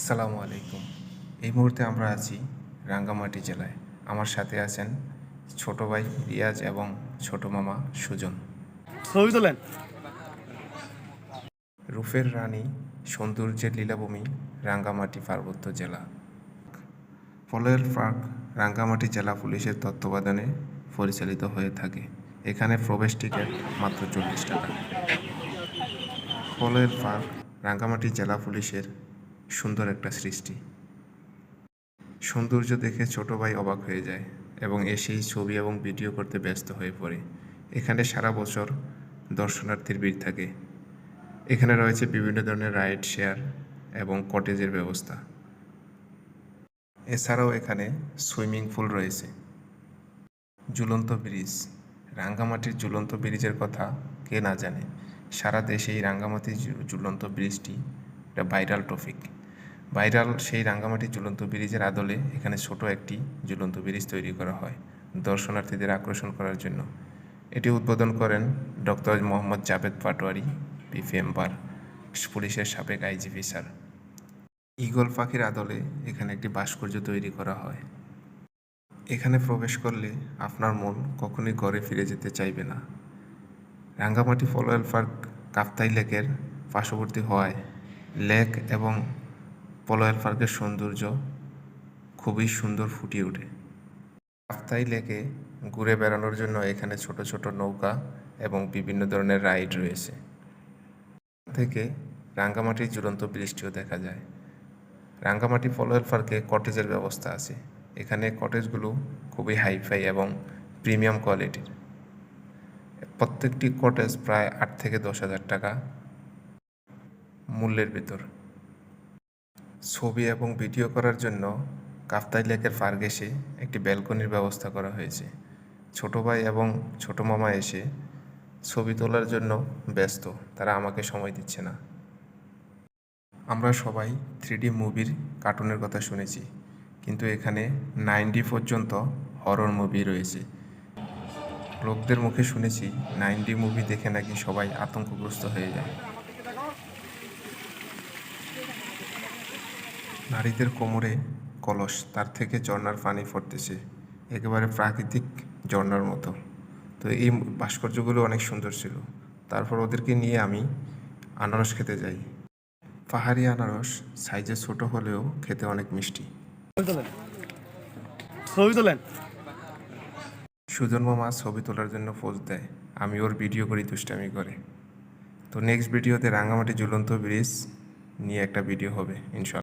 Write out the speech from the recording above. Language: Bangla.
আসসালামু আলাইকুম। এই মুহূর্তে আমরা আছি রাঙ্গামাটি জেলায়। আমার সাথে আছেন ছোট ভাই রিয়াজ এবং ছোট মামা সুজন। ছবি তোলেন। রূপের রানী সৌন্দর্যের লীলাভূমি রাঙ্গামাটি পার্বত্য জেলা। পলয়ের পার্ক রাঙ্গামাটি জেলা পুলিশের তত্ত্বাবধানে পরিচালিত হয়ে থাকে। এখানে প্রবেশ টিকিট মাত্র চল্লিশ টাকা। পলয়ের পার্ক রাঙ্গামাটি জেলা পুলিশের সুন্দর একটা সৃষ্টি। সৌন্দর্য দেখে ছোট ভাই অবাক হয়ে যায় এবং এসেই ছবি এবং ভিডিও করতে ব্যস্ত হয়ে পড়ে। এখানে সারা বছর দর্শনার্থীর ভিড় থাকে। এখানে রয়েছে বিভিন্ন ধরনের রাইড শেয়ার এবং কটেজের ব্যবস্থা। এছাড়াও এখানে সুইমিং পুল রয়েছে। ঝুলন্ত ব্রিজ। রাঙ্গামাটির ঝুলন্ত ব্রিজের কথা কে না জানে? সারা দেশে এই রাঙ্গামাটির ঝুলন্ত ব্রিজটি একটা ভাইরাল টপিক। ভাইরাল সেই রাঙ্গামাটি ঝুলন্ত ব্রিজের আদলে এখানে ছোট একটি ঝুলন্ত ব্রিজ তৈরি করা হয় দর্শনার্থীদের আকর্ষণ করার জন্য। এটি উদ্বোধন করেন doctor Mohammad Javed Patwari, PPM bar, পুলিশের সাবেক আইজিপি স্যার। ঈগল পাখির আদলে এখানে একটি ভাস্কর্য তৈরি করা হয়। এখানে প্রবেশ করলে আপনার মন কখনোই ঘরে ফিরে যেতে চাইবে না। রাঙ্গামাটি ফলোয়েল পার্ক কাপ্তাই লেকের পার্শ্ববর্তী হওয়ায় লেক এবং পলোয়েল পার্কের সৌন্দর্য খুবই সুন্দর ফুটিয়ে ওঠে। কাপ্তাই লেকে ঘুরে বেড়ানোর জন্য এখানে ছোট ছোট নৌকা এবং বিভিন্ন ধরনের রাইড রয়েছে। থেকে রাঙ্গামাটির ঝুলন্ত বৃষ্টিও দেখা যায়। রাঙ্গামাটি ফলোয়েল পার্কে কটেজের ব্যবস্থা আছে। এখানে কটেজগুলো খুবই হাইফাই এবং প্রিমিয়াম কোয়ালিটির। প্রত্যেকটি কটেজ প্রায় আট থেকে দশ হাজার টাকা মূল্যের ভিতর। ছবি এবং ভিডিও করার জন্য কাফতাই লেকের ফার্গেসে একটি ব্যালকনির ব্যবস্থা করা হয়েছে। ছোট ভাই এবং ছোট মামা এসে ছবি তোলার জন্য ব্যস্ত, তারা আমাকে সময় দিচ্ছে না। আমরা সবাই থ্রি মুভির কার্টুনের কথা শুনেছি, কিন্তু এখানে নাইনডি পর্যন্ত হরর মুভি রয়েছে। লোকদের মুখে শুনেছি নাইনডি মুভি দেখে নাকি সবাই আতঙ্কগ্রস্ত হয়ে যায়। নারীদের কোমরে কলস তার থেকে ঝর্ণার পানি পড়তেছে একেবারে প্রাকৃতিক ঝর্ণার মতো। তো এই ভাস্কর্যগুলো অনেক সুন্দর ছিল। তারপর ওদেরকে নিয়ে আমি আনারস খেতে যাই। পাহাড়ি আনারস সাইজে ছোট হলেও খেতে অনেক মিষ্টি। ছবি তোলেন। ছবি সুজন মামা ছবি তোলার জন্য পোজ দেয়। আমি ওর ভিডিও করি দুষ্টামি করে। তো নেক্সট ভিডিওতে রাঙ্গামাটি ঝুলন্ত ব্রিজ নিয়ে একটা ভিডিও হবে ইনশাল্লাহ।